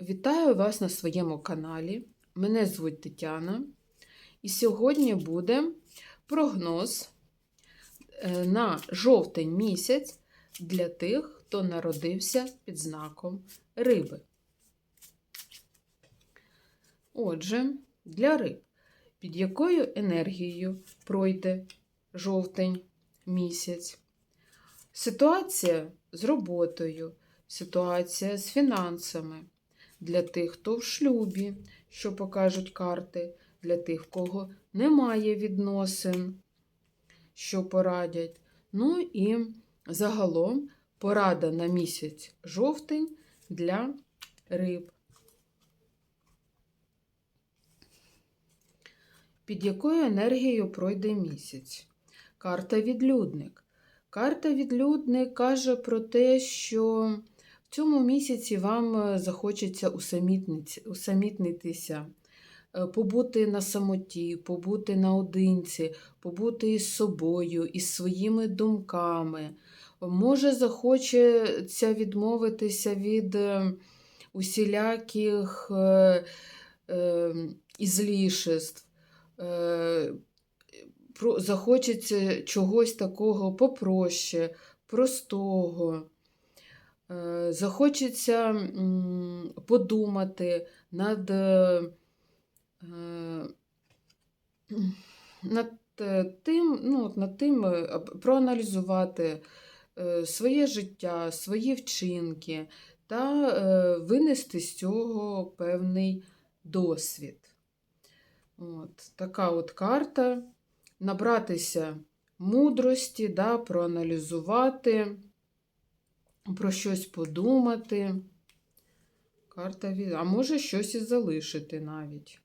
Вітаю вас на своєму каналі. Мене звуть Тетяна. І сьогодні буде прогноз е, на жовтень місяць для тих, хто народився під знаком риби. Отже, для риб, під якою енергією пройде жовтень місяць? Ситуація з роботою, ситуація з фінансами для тих, хто в шлюбі, що покажуть карти, для тих, кого немає відносин, що порадять. Ну і загалом порада на місяць жовтень для риб. Під якою енергією пройде місяць? Карта відлюдник. Карта відлюдник каже про те, що цьому місяці вам е, захочеться усамітнитися, е, побути на самоті, побути наодинці, побути із собою, із своїми думками. Може, захочеться відмовитися від е, усіляких ізлішеств. Захочеться чогось такого попроще, простого. Е, Захочеться подумати над, е, е, над е, тим, ну, над тим, проаналізувати своє життя, свої вчинки та винести з цього певний досвід. От, така от карта. Набратися мудрості, да, проаналізувати, про щось подумати. Карта. А може щось і залишити навіть.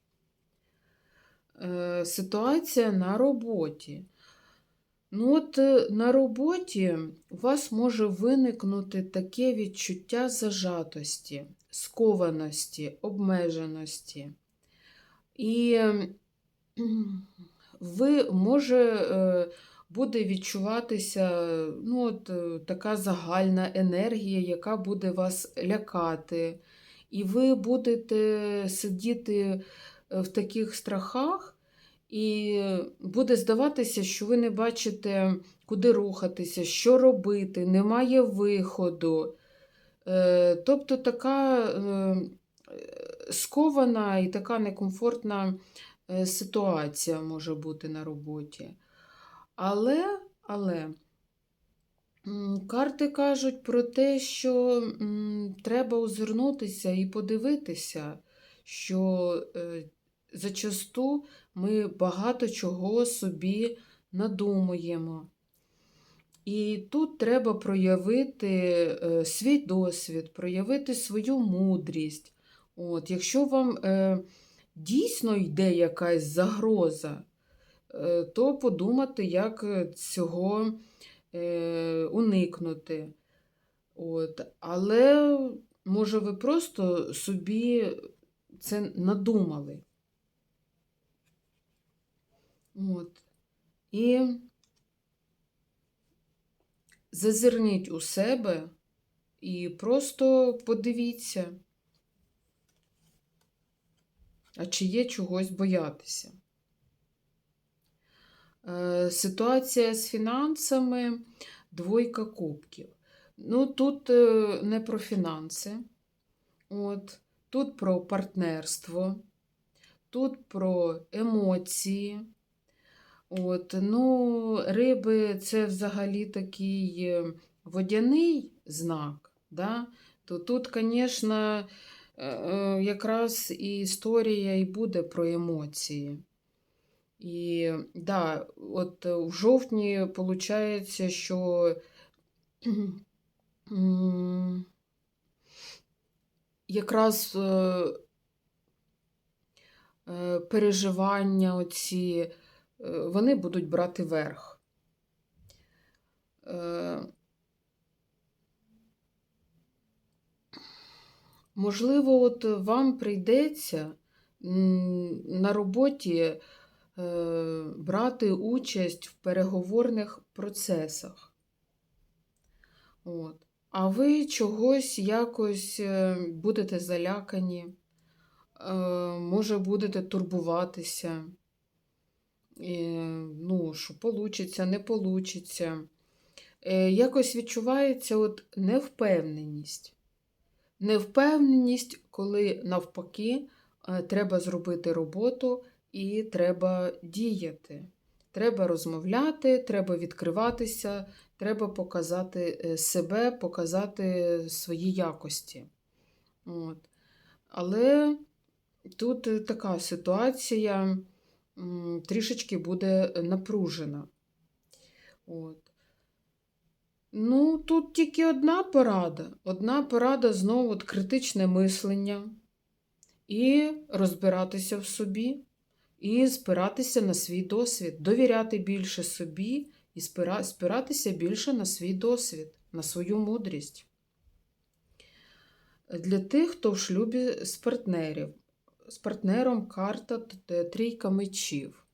Е, ситуація на роботі. Ну, от е, на роботі у вас може виникнути таке відчуття зажатості, скованості, обмеженості. І ви може е, буде відчуватися ну, от, е, така загальна енергія, яка буде вас лякати. І ви будете сидіти е, в таких страхах, і буде здаватися, що ви не бачите, куди рухатися, що робити, немає виходу. Е, Тобто така скована і така некомфортна ситуація може бути на роботі. Але, але карти кажуть про те, що треба озирнутися і подивитися, що е, зачасту ми багато чого собі надумуємо. І тут треба проявити е, свій досвід, проявити свою мудрість. От, якщо вам е, дійсно йде якась загроза, то подумати, як е, цього е, уникнути. От. Але, може, ви просто собі це надумали. От. І зазирніть у себе і просто подивіться, а чи є чогось боятися. Е, Ситуація з фінансами двойка кубків. Ну, тут е, не про фінанси, от, тут про партнерство, тут про емоції. От, ну, риби це взагалі такий е, водяний знак. Да? То тут, звісно, якраз і історія і буде про емоції. І да, от е, в жовтні виходить, що якраз переживання оці, е, вони будуть брати верх. Е, Можливо, от вам прийдеться на роботі брати участь в переговорних процесах. От. а ви чогось якось е, будете залякані, е, може, будете турбуватися. Ну, що получиться, не получиться. Е, Якось відчувається от невпевненість. Невпевненість, коли навпаки е, треба зробити роботу і треба діяти. Треба розмовляти, треба відкриватися, треба показати е, себе, показати свої якості. От. Але тут е, така ситуація трішечки буде напружена. От. Ну, тут тільки одна порада. Одна порада знову от критичне мислення і розбиратися в собі, і спиратися на свій досвід, довіряти більше собі і спиратися більше на свій досвід, на свою мудрість. Для тих, хто в шлюбі з партнерів, з партнером карта трійка мечів.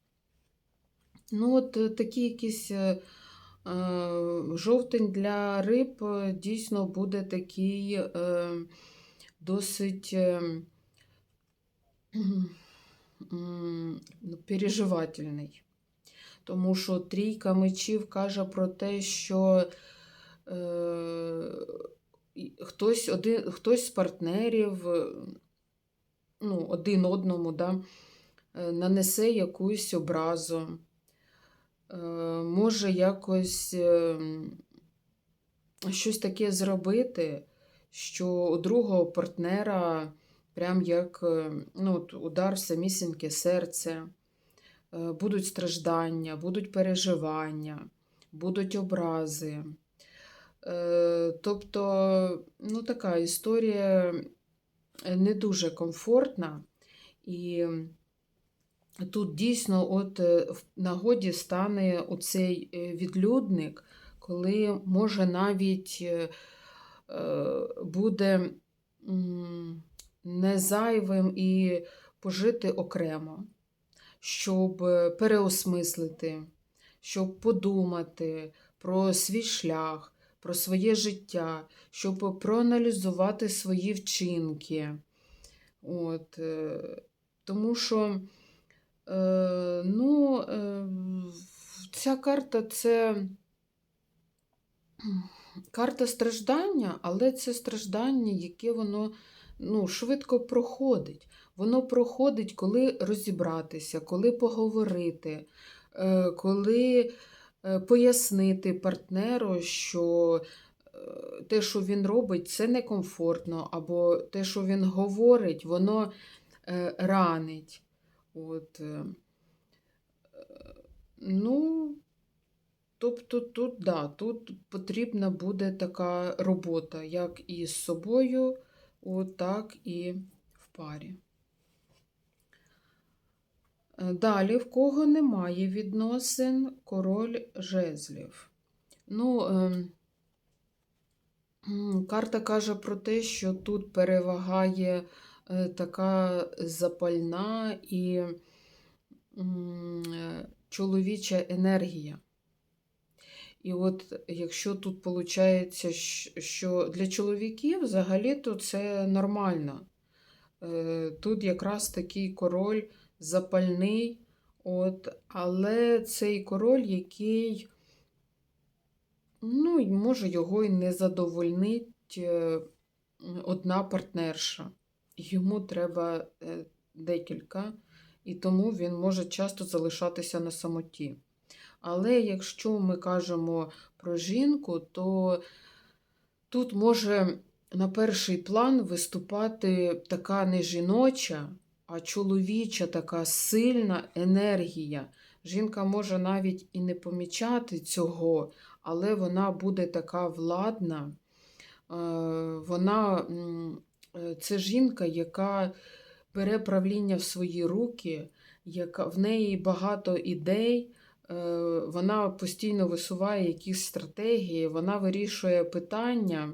Ну, от е, такі якісь е, е, жовтень для риб дійсно буде такий досить переживательний. Тому що трійка мечів каже про те, що е, хтось, один, хтось з партнерів е, ну, один одному да, е, нанесе якусь образу, е, може якось е, щось таке зробити, що у другого партнера прям як е, ну, от удар в самісіньке серце, е, будуть страждання, будуть переживання, будуть образи. Е, Тобто, ну, така історія не дуже комфортна. І тут дійсно от в нагоді стане оцей відлюдник, коли може навіть буде не зайвим і пожити окремо, щоб е, переосмислити, щоб подумати про свій шлях, про своє життя, щоб проаналізувати свої вчинки. От, е, тому що е, ну, ця карта це карта страждання, але це страждання, яке воно ну, швидко проходить. Воно проходить, коли розібратися, коли поговорити, е, коли е, пояснити партнеру, що е, те, що він робить, це некомфортно, або те, що він говорить, воно ранить. От, ну, тобто тут, да, тут потрібна буде така робота, як і з собою, от, так і в парі. Е, Далі, в кого немає відносин, король жезлів. Ну, ем, карта каже про те, що тут перевагає е, така запальна і е, чоловіча енергія. І от якщо тут виходить, що для чоловіків взагалі-то це нормально. Е, Тут якраз такий король запальний, от, але цей король, який, ну, може, його і не задовольнить е, одна партнерша. Йому треба е, декілька, і тому він може часто залишатися на самоті. Але якщо ми кажемо про жінку, то тут може на перший план виступати така не жіноча, а чоловіча така сильна енергія. Жінка може навіть і не помічати цього, але вона буде така владна. Е, Вона е, це жінка, яка бере правління в свої руки, яка в неї багато ідей. Е, Вона постійно висуває якісь стратегії, вона вирішує питання,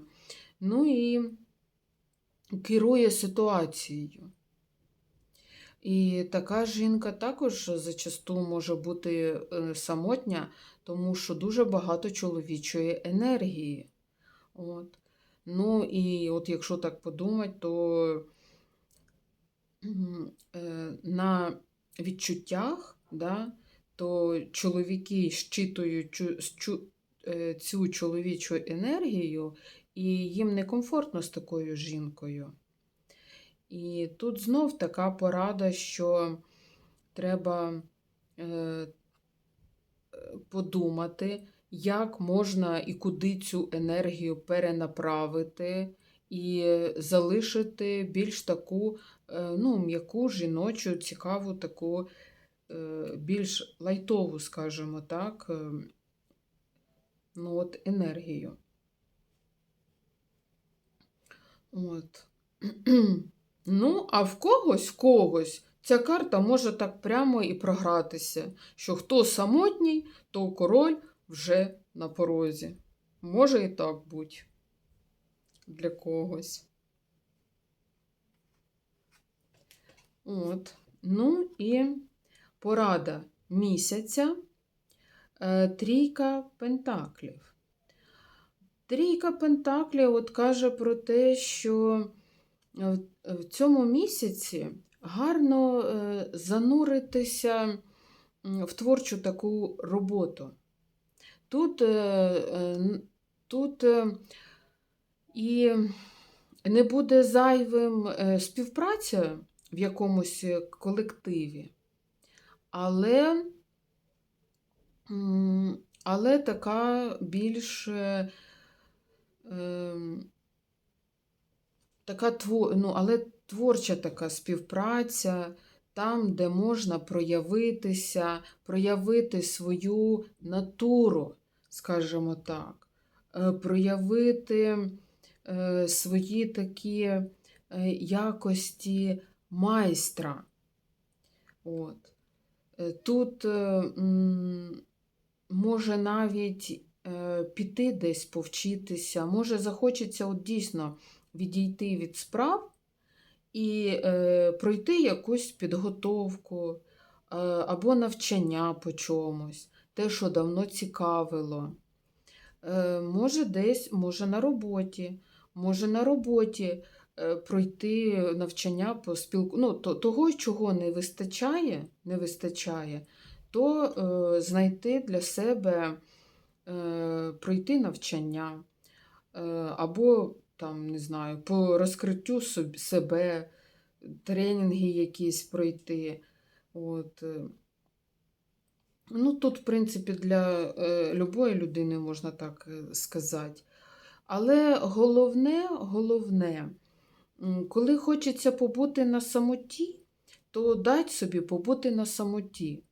ну і керує ситуацією. І така жінка також зачасту може бути е, самотня, тому що дуже багато чоловічої енергії. От. Ну і от якщо так подумати, то е, на відчуттях, да, то чоловіки щитують е, цю чоловічу енергію, і їм некомфортно з такою жінкою. І тут знов така порада, що треба е, подумати, як можна і куди цю енергію перенаправити, і залишити більш таку е, ну, м'яку, жіночу, цікаву, таку більш лайтову, скажімо так, е, ну, от, енергію. От. Ну, а в когось, в когось ця карта може так прямо і програтися, що хто самотній, то король вже на порозі. Може і так бути для когось. От. Ну і порада місяця. Е, Трійка пентаклів. Трійка пентаклів от каже про те, що в цьому місяці гарно е, зануритися в творчу таку роботу. Тут, е, тут і не буде зайвим співпраця в якомусь колективі, але, але така більш е, така ну, але творча така співпраця, там, де можна проявитися, проявити свою натуру, скажімо так, е, проявити е, свої такі е, якості майстра. От. Е, Тут е, може навіть е, піти десь повчитися, може захочеться от дійсно відійти від справ і пройти якусь підготовку або навчання по чомусь, те, що давно цікавило. Може десь, може на роботі, може на роботі пройти навчання по спілку. Ну, то, того, чого не вистачає, не вистачає, то е, знайти для себе, е, пройти навчання, е, або там, не знаю, по розкриттю себе, тренінги якісь пройти. От. е. Ну, тут, в принципі, для е, любої людини можна так е, сказати. Але головне, головне, коли хочеться побути на самоті, то дать собі побути на самоті.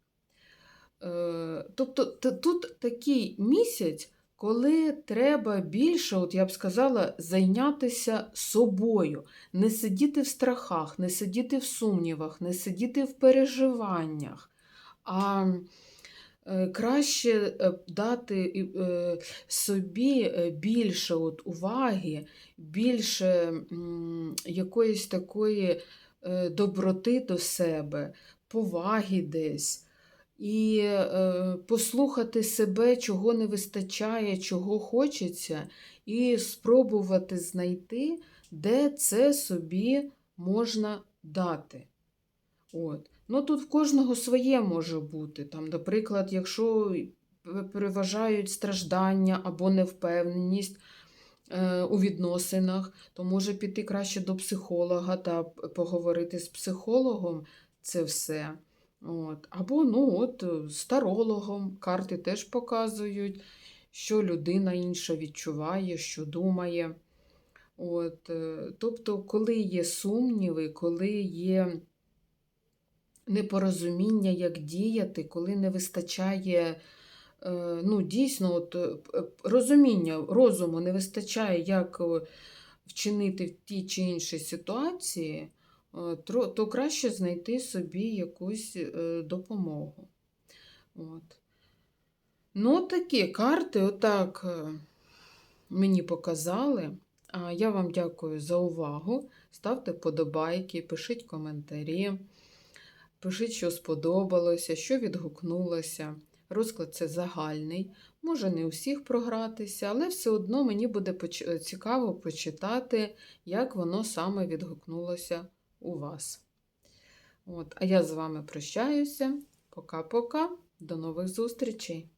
Е, Тобто тут такий місяць, коли треба більше, от я б сказала, зайнятися собою, не сидіти в страхах, не сидіти в сумнівах, не сидіти в переживаннях, а краще е, дати е, собі е, більше от уваги, більше якоїсь такої е, доброти до себе, поваги десь і е, послухати себе, чого не вистачає, чого хочеться, і спробувати знайти, де це собі можна дати. От. Ну, тут в кожного своє може бути. Там, наприклад, якщо переважають страждання або невпевненість е, у відносинах, то може піти краще до психолога та поговорити з психологом це все. От. Або ну, от, е, з тарологом карти теж показують, що людина інша відчуває, що думає. От. е, Тобто, коли є сумніви, коли є непорозуміння, як діяти, коли не вистачає е, ну, дійсно от, е, розуміння, розуму не вистачає, як вчинити в тій чи іншій ситуації, е, то краще знайти собі якусь допомогу. От. Ну, такі карти, отак мені показали. Я вам дякую за увагу. Ставте подобайки, пишіть коментарі, пишіть, що сподобалося, що відгукнулося. Розклад це загальний, може не усіх програтися, але все одно мені буде е, цікаво почитати, як воно саме відгукнулося у вас. От, а я з вами прощаюся. Пока-пока. До нових зустрічей!